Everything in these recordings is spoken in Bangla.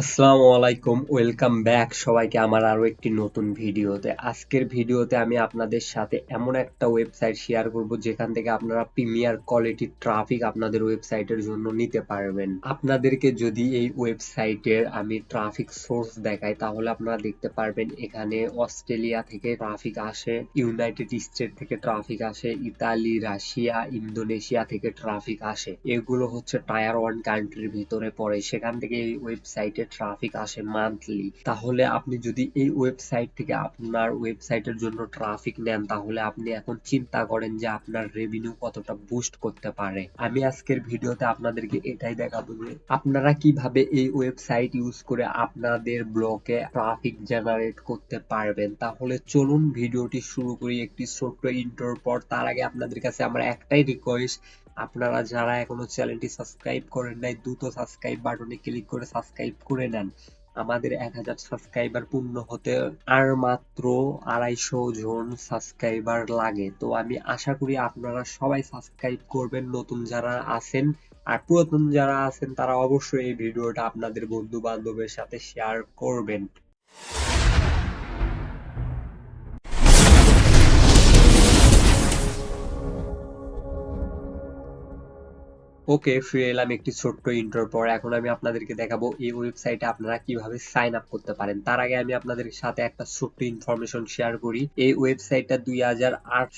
আসসালামু আলাইকুম, ওয়েলকাম ব্যাক সবাইকে আমার আরও একটি নতুন ভিডিওতে। আজকের ভিডিওতে আমি আপনাদের সাথে এমন একটা ওয়েবসাইট শেয়ার করব যেখান থেকে আপনারা প্রিমিয়ার কোয়ালিটি ট্রাফিক আপনাদের ওয়েবসাইটের জন্য নিতে পারবেন। আপনাদেরকে যদি এই ওয়েবসাইটের আমি ট্রাফিক সোর্স দেখাই, তাহলে আপনারা দেখতে পারবেন এখানে অস্ট্রেলিয়া থেকে ট্রাফিক আসে, ইউনাইটেড স্টেট থেকে ট্রাফিক আসে, ইতালি, রাশিয়া, ইন্দোনেশিয়া থেকে ট্রাফিক আসে। এগুলো হচ্ছে টায়ার ওয়ান কান্ট্রির ভিতরে পড়ে। সেখান থেকে এই ওয়েবসাইটে ট্রাফিক আসে মান্থলি তাহলে আপনি যদি এই ওয়েবসাইট থেকে আপনার ওয়েবসাইটের জন্য ট্রাফিক নেন, তাহলে আপনি এখন চিন্তা করেন যে আপনার রেভিনিউ কতটা বুস্ট করতে পারে। আমি আজকের ভিডিওতে আপনাদেরকে এটাই দেখাবো যে আপনারা কীভাবে এই ওয়েবসাইট ইউজ করে আপনাদের ব্লকে ট্রাফিক জেনারেট করতে পারবেন। তাহলে চলুন ভিডিওটি শুরু করি একটি ছোট্ট ইন্টোর পর। তার আগে আপনাদের কাছে আমার একটাই রিকোয়েস্ট আপনারা যারা এখনও চ্যানেলটি সাবস্ক্রাইব করেন নাই, দ্রুত সাবস্ক্রাইব বাটনে ক্লিক করে সাবস্ক্রাইব করে নেন। আমাদের এক হাজার সাবস্ক্রাইবার পূর্ণ হতে আর মাত্র আড়াইশো জন সাবস্ক্রাইবার লাগে। তো আমি আশা করি আপনারা সবাই সাবস্ক্রাইব করবেন, নতুন যারা আছেন আর পুরাতন যারা আছেন তারা অবশ্যই এই ভিডিওটা আপনাদের বন্ধু বান্ধবের সাথে শেয়ার করবেন। ওকে ফিরে এলাম একটি ছোট্ট ইন্টার পর। এখন আমি আপনাদেরকে দেখাবো এই ওয়েবসাইটে আপনারা কীভাবে সাইন আপ করতে পারেন। তার আগে আমি আপনাদের সাথে একটা ছোট্ট ইনফরমেশন শেয়ার করি। এই ওয়েবসাইটটা দুই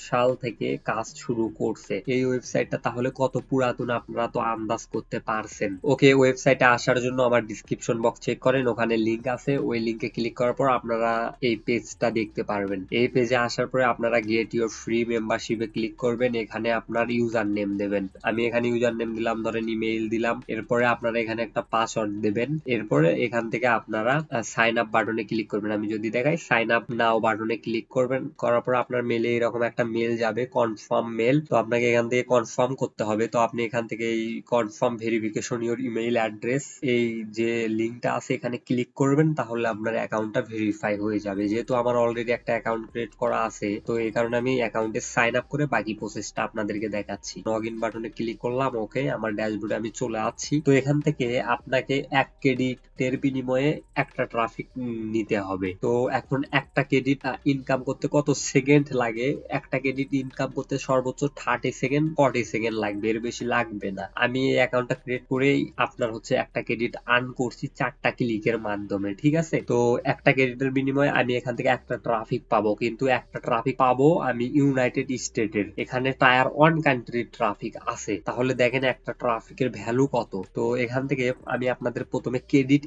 সাল থেকে কাজ শুরু করছে। এই ওয়েবসাইটটা তাহলে কত পুরাতন আপনারা তো আন্দাজ করতে পারছেন। ওকে ওয়েবসাইটে আসার জন্য আমার ডিসক্রিপশন বক্স চেক করেন। ওখানে লিংক আছে। ওই লিংকে ক্লিক করার পর আপনারা এই পেজটা দেখতে পারবেন। এই পেজে আসার পরে আপনারা গেট ইউর ফ্রি মেম্বারশিপে ক্লিক করবেন। এখানে আপনার ইউজার নেম দেবেন। আমি এখানে ইউজার নেম দিলাম, ধরেন ইমেইল দিলাম, এরপরে আপনারা এখানে একটা পাসওয়ার্ড দেবেন, এরপরে এখান থেকে আপনারা সাইন আপ বাটনে ক্লিক করবেন। আমি যদি দেখাই সাইন আপ নাও বাটনে ক্লিক করবেন, করার পর আপনার মেলে এরকম একটা মেল যাবে কনফার্ম মেল তো আপনাকে এখান থেকে কনফার্ম করতে হবে। তো আপনি এখান থেকে এই confirm verification your email address এই যে লিঙ্কটা আছে, এখানে ক্লিক করবেন, তাহলে আপনার অ্যাকাউন্টটা ভেরিফাই হয়ে যাবে। যেহেতু আমার অলরেডি একটা অ্যাকাউন্ট ক্রিয়েট করা আছে, তো এই কারণে আমি অ্যাকাউন্টে সাইন আপ করে বাকি প্রসেসটা আপনাদেরকে দেখাচ্ছি। লগ ইন বাটনে ক্লিক করলাম ওকে আমার ড্যাশবোর্ডে আমি চলে আসছি তো এখান থেকে আপনাকে এক ক্রেডিটের বিনিময়ে একটা ট্রাফিক নিতে হবে। তো এখন একটা ক্রেডিট ইনকাম করতে কত সেকেন্ড লাগে? একটা ক্রেডিট ইনকাম করতে সর্বোচ্চ থার্টি সেকেন্ড ফর্টি সেকেন্ড লাগবে। এর বেশি লাগবে না। আমি এই অ্যাকাউন্টটা ক্রিয়েট করেই আপনার হচ্ছে একটা ক্রেডিট আর্ন করছি চারটা ক্লিকের মাধ্যমে, ঠিক আছে? তো একটা ক্রেডিটের বিনিময়ে আমি এখান থেকে একটা ট্রাফিক পাবো। কিন্তু একটা ট্রাফিক পাবো আমি ইউনাইটেড স্টেটের এখানে টায়ার ওয়ান কান্ট্রির ট্রাফিক আছে। তাহলে দেখেন একটা ট্রাফিকের ভ্যালু কত? তো এখান থেকে আমি আপনাদের প্রথমে ক্রেডিট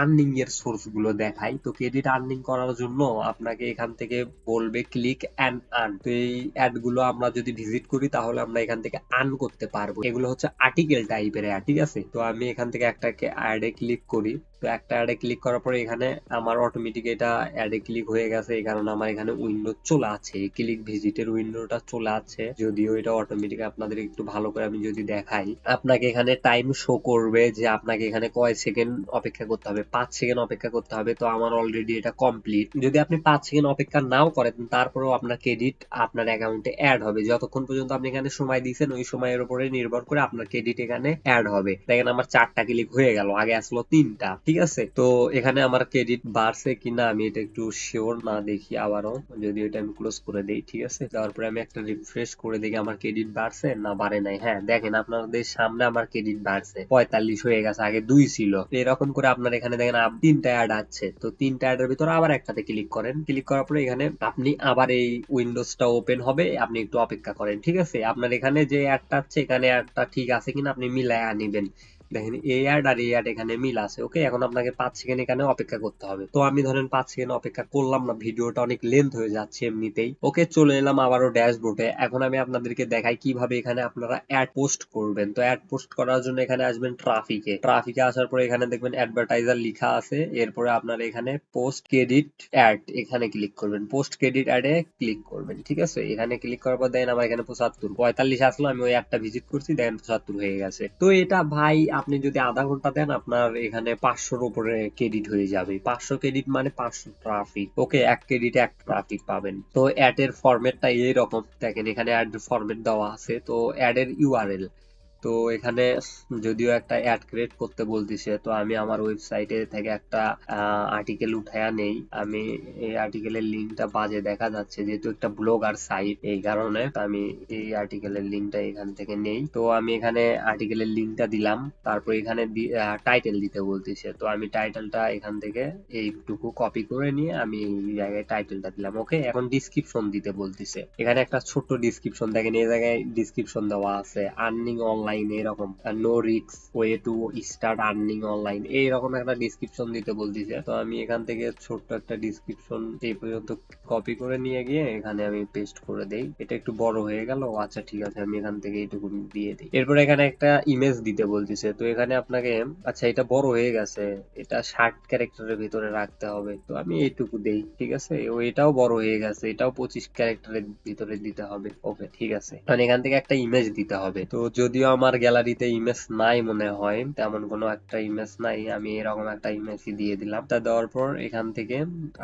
আর্নিং এর সোর্সগুলো দেখাই। তো ক্রেডিট আর্নিং করার জন্য আপনাকে এখান থেকে বলবে ক্লিক অ্যান্ড আর্ন তো এই অ্যাডগুলো আমরা যদি ভিজিট করি, তাহলে আমরা এখান থেকে আর্ন করতে পারব। এগুলো হচ্ছে আর্টিকেল টাইপের অ্যাড ঠিক আছে? তো আমি এখান থেকে একটা অ্যাডে ক্লিক করি। তো একটা অ্যাডে ক্লিক করার পরে এখানে আমার অটোমেটিক এটা অ্যাডে ক্লিক হয়ে গেছে, এই কারণে আমার এখানে উইন্ডো চলে আছে। ক্লিক ভিজিটের উইন্ডোটা চলে আছে, যদিও এটা অটোমেটিক আপনাদের একটু ভালো করে আমি যদি দেখাই। আপনাকে এখানে টাইম শো করবে যে আপনাকে এখানে কয় সেকেন্ড অপেক্ষা করতে হবে? পাঁচ সেকেন্ড অপেক্ষা করতে হবে, তো আমার অলরেডি এটা কমপ্লিট যদি আপনি পাঁচ সেকেন্ড অপেক্ষা নাও করেন, তারপরেও আপনার ক্রেডিট আপনার অ্যাকাউন্টে অ্যাড হবে। যতক্ষণ পর্যন্ত আপনি এখানে সময় দিয়েছেন ওই সময়ের উপরে নির্ভর করে আপনার ক্রেডিট এখানে অ্যাড হবে। দেখেন আমার চারটা ক্লিক হয়ে গেল, আগে আসলো তিনটা। ঠিক আছে, তো এখানে আমার ক্রেডিট বাড়ছে কিনা আমি এটা একটু শিওর না দেখি আবারও যদি এটা আমি ক্লোজ করে দেই, ঠিক আছে? তারপরে আমি একটা রিফ্রেশ করে দেখি আমার ক্রেডিট বাড়ছে না বাড়ে নাই। হ্যাঁ দেখেন আপনাদের সামনে আমার ক্রেডিট বাড়ছে, পঁয়তাল্লিশ হয়ে গেছে, আগে দুই ছিল। এরকম করে আপনার এখানে দেখেন তিনটা অ্যাড আছে। তো তিনটা অ্যাডের ভিতরে আবার একটাতে ক্লিক করেন। ক্লিক করার পরে এখানে আপনি আবার এই উইন্ডোজটা ওপেন হবে, আপনি একটু অপেক্ষা করেন, ঠিক আছে? আপনার এখানে যে অ্যাডটা আছে, এখানে অ্যাডটা ঠিক আছে কিনা আপনি মিলায় আনিবেন দেখেন এই অ্যাড আর এই অ্যাড এখানে মিল আছে ওকে এখন আপনাকে পাঁচ সেকেন্ড এখানে অপেক্ষা করতে হবে। তো আমি ধরেন পাঁচ সেকেন্ড অপেক্ষা করলাম না, ভিডিওটা অনেক লেন্থ হয়ে যাচ্ছে এমনিতেই ওকে চলে এলাম আবারও ড্যাশবোর্ডে এখন আমি আপনাদেরকে দেখাই কীভাবে এখানে আপনারা অ্যাড পোস্ট করবেন। তো অ্যাড পোস্ট করার জন্য এখানে আসবেন ট্রাফিকে ট্রাফিকে আসার পরে এখানে দেখবেন অ্যাডভার্টাইজার লিখা আছে। এরপরে আপনার এখানে পোস্ট ক্রেডিট অ্যাড এখানে ক্লিক করবেন। পোস্ট ক্রেডিট অ্যাডে ক্লিক করবেন, ঠিক আছে? এখানে ক্লিক করার পর দেখেন আমার এখানে পঁচাত্তর, পঁয়তাল্লিশ আসলো, আমি ওই অ্যাডটা ভিজিট করছি দেখেন পঁচাত্তর হয়ে গেছে। তো এটা ভাই আপনি যদি আধা ঘণ্টা দেন, আপনার এখানে পাঁচশোর উপরে ক্রেডিট হয়ে যাবে। পাঁচশো ক্রেডিট মানে পাঁচশো ট্রাফিক ওকে, এক ক্রেডিট এক ট্রাফিক পাবেন। তো অ্যাড এর ফরম্যাটটা এইরকম। দেখেন এখানে অ্যাড ফরম্যাট দেওয়া আছে। তো অ্যাড এর ইউআরএল তো এখানে যদিও একটা অ্যাড ক্রিয়েট করতে বলতিছে, তো আমি আমার ওয়েবসাইটে থেকে একটা আর্টিকেল উঠায়া নেই। আমি এই আর্টিকেলের লিঙ্কটা বাজে দেখা যাচ্ছে, যেহেতু একটা ব্লগার সাইট এই কারণে আমি এই আর্টিকেলের লিঙ্কটা এখান থেকে নেই। তো আমি এখানে আর্টিকেলের লিঙ্কটা দিলাম, তারপর এখানে টাইটেল দিতে বলতিছে। তো আমি টাইটেলটা এখান থেকে এইটুকু কপি করে নিয়ে আমি এই জায়গায় টাইটেলটা দিলাম। ওকে, এখন ডিসক্রিপশন দিতে বলতিছে। এখানে একটা ছোট্ট ডিসক্রিপশন দেখেন, এই জায়গায় ডিসক্রিপশন দেওয়া আছে আর্নিং অনলাইন এরকম নো রিক্স way to start earning online এইরকম একটা ডিসক্রিপশন দিতে বলতিছে। তো আমি এখান থেকে ছোট্ট একটা ডিসক্রিপশন এই পর্যন্ত কপি করে নিয়ে গিয়ে এখানে আমি পেস্ট করে দেই। এটা একটু বড় হয়ে গেল আচ্ছা ঠিক আছে, আমি এখান থেকে এইটুকু দিয়ে দিই। এরপর এখানে একটা ইমেজ দিতে বলতিছে। তো এখানে আপনাকে আচ্ছা এটা বড় হয়ে গেছে, এটা ষাট ক্যারেক্টারের ভিতরে রাখতে হবে। তো আমি এইটুকু দেই, ঠিক আছে? ও এটাও বড় হয়ে গেছে, এটাও পঁচিশ ক্যারেক্টারের ভিতরে দিতে হবে। ওকে, ঠিক আছে। মানে এখান থেকে একটা ইমেজ দিতে হবে। তো যদিও আমার গ্যালারিতে ইমেজ নাই মনে হয়। তেমন কোনো একটা ইমেজ নাই। আমি এরকম একটা ইমেজই দিয়ে দিলাম। তা দেওয়ার পর এখান থেকে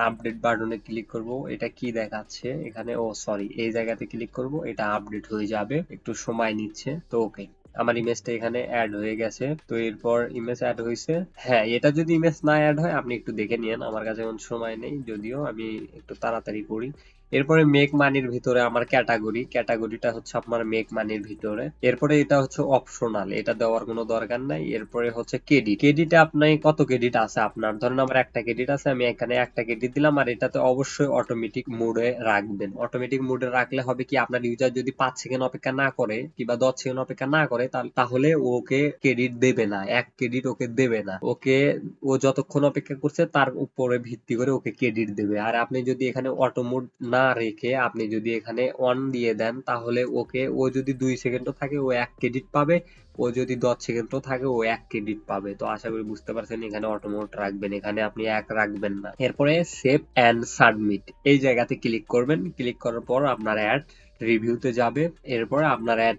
আপডেট বাটনে ক্লিক করব। এটা কি দেখাচ্ছে? এখানে, ও সরি এই জায়গাতে ক্লিক করব। এটা আপডেট হয়ে যাবে। একটু সময় নিচ্ছে। তো ওকে আমার ইমেজটা এখানে অ্যাড হয়ে গেছে। তো, এরপর ইমেজ অ্যাড হয়েছে হ্যাঁ এটা যদি ইমেজ না অ্যাড হয়, আপনি একটু দেখে নিন আমার কাছে এখন সময় নেই। যদিও আমি একটু তাড়াতাড়ি করি। এরপরে মেক মানির ভিতরে আমার ক্যাটাগরি ক্যাটাগরিটা হচ্ছে আপনার মেক মানির ভিতরে। এরপরে এটা হচ্ছে অপশনাল এটা দেওয়ার কোনো দরকার নাই। এরপরে হচ্ছে ক্রেডিট ক্রেডিটে আপনার কত ক্রেডিট আছে আপনার? ধরেন আমার একটা ক্রেডিট আছে, আমি এখানে একটা ক্রেডিট দিলাম আর এটাতে অবশ্যই অটোমেটিক মোডে রাখবেন। অটোমেটিক মোডে রাখলে হবে কি আপনার ইউজার যদি পাঁচ সেকেন্ড অপেক্ষা না করে, কিংবা দশ সেকেন্ড অপেক্ষা না করে, তাহলে ওকে ক্রেডিট দেবে না। এক ক্রেডিট ওকে দেবে না। ওকে, ও যতক্ষণ অপেক্ষা করছে, তার উপরে ভিত্তি করে ওকে ক্রেডিট দেবে। আর আপনি যদি এখানে অটো মোড না রেখে আপনি যদি এখানে অন দিয়ে দেন, তাহলে ওকে, ও যদি দুই সেকেন্ডও থাকে, ও এক ক্রেডিট পাবে। ও যদি দশ সেকেন্ডও থাকে, ও এক ক্রেডিট পাবে। তো আশা করি বুঝতে পারছেন, এখানে অটোমোট রাখবেন, এখানে আপনি এক রাখবেন না। এরপরে সেভ অ্যান্ড সাবমিট এই জায়গাতে ক্লিক করবেন। ক্লিক করার পর আপনার অ্যাড রিভিউতে যাবে, এরপর আপনার অ্যাড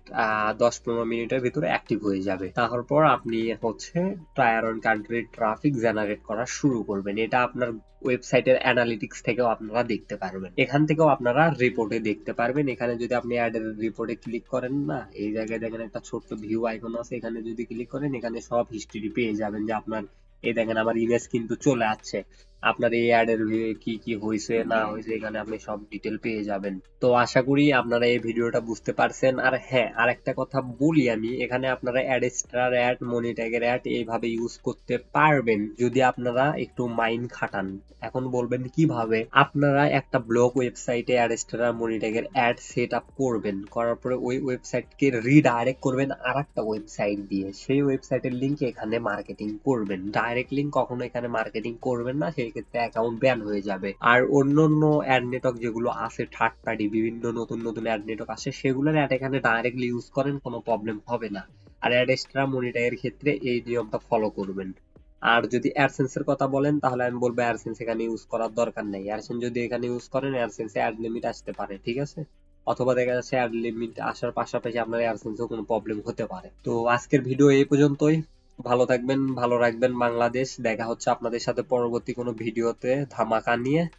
দশ পনেরো মিনিটের ভিতরে অ্যাক্টিভ হয়ে যাবে। তারপর আপনি হচ্ছে tier one country traffic generate করা শুরু করবেন। এটা আপনার ওয়েবসাইটের অ্যানালিটিক্স থেকেও আপনারা দেখতে পারবেন। এখান থেকেও আপনারা রিপোর্টে দেখতে পারবেন। এখানে যদি আপনি অ্যাডের রিপোর্টে ক্লিক করেন না, এই জায়গায় দেখেন একটা ছোট্ট ভিউ আইকন আছে, এখানে যদি ক্লিক করেন, এখানে সব হিস্ট্রি পেয়ে যাবেন যে আপনার, এই দেখেন আমার ইমেজ কিন্তু চলে আসছে। আপনার এই অ্যাডের কি কি হয়েছে না হয়েছে এখানে আপনি সব ডিটেল পেয়ে যাবেন। তো আশা করি আপনারা এই ভিডিওটা বুঝতে পারছেন। আর হ্যাঁ আর একটা কথা বলি আমি, এখানে আপনারা অ্যাড স্টার অ্যাড মনি ট্যাগের অ্যাড এইভাবে ইউজ করতে পারবেন, যদি আপনারা একটু মাইন্ড খাটান। এখন বলবেন কীভাবে? আপনারা একটা ব্লগ ওয়েবসাইটে অ্যাড স্টার আর মনি ট্যাগের অ্যাড সেট আপ করবেন, করার পরে ওই ওয়েবসাইটকে রিডাইরেক্ট করবেন আর একটা ওয়েবসাইট দিয়ে। সেই ওয়েবসাইটের লিঙ্কে এখানে মার্কেটিং করবেন। ডাইরেক্ট লিঙ্ক কখনো এখানে মার্কেটিং করবেন না, সেই ক্ষেত্রে অ্যাকাউন্ট ব্যান হয়ে যাবে। আর অন্যান্য অ্যাড নেটওয়ার্ক যেগুলো আছে থার্ড পার্টি বিভিন্ন নতুন নতুন অ্যাড নেটওয়ার্ক আছে, সেগুলোর অ্যাড এখানে ডাইরেক্টলি ইউজ করেন, কোনো প্রবলেম হবে না। আর অ্যাড এক্সট্রা মনিটাইয়ের ক্ষেত্রে এই নিয়মটা ফলো করবেন। আর যদি অ্যাডসেন্সের কথা বলেন, তাহলে আমি বলব অ্যাডসেন্স এখানে ইউজ করার দরকার নেই। অ্যাডসেন্স যদি এখানে ইউজ করেন অ্যাডসেন্সে অ্যাড লিমিট আসতে পারে, ঠিক আছে? অথবা দেখা যাচ্ছে অ্যাড লিমিট আসার পাশাপাশি আপনার অ্যাডসেন্সেও কোনো প্রবলেম হতে পারে। তো আজকের ভিডিও এই পর্যন্তই। ভালো থাকবেন ভালো রাখবেন বাংলাদেশ। দেখা হচ্ছে আপনাদের সাথে পরবর্তী কোনো ভিডিওতে। ধামাকা নিয়ে।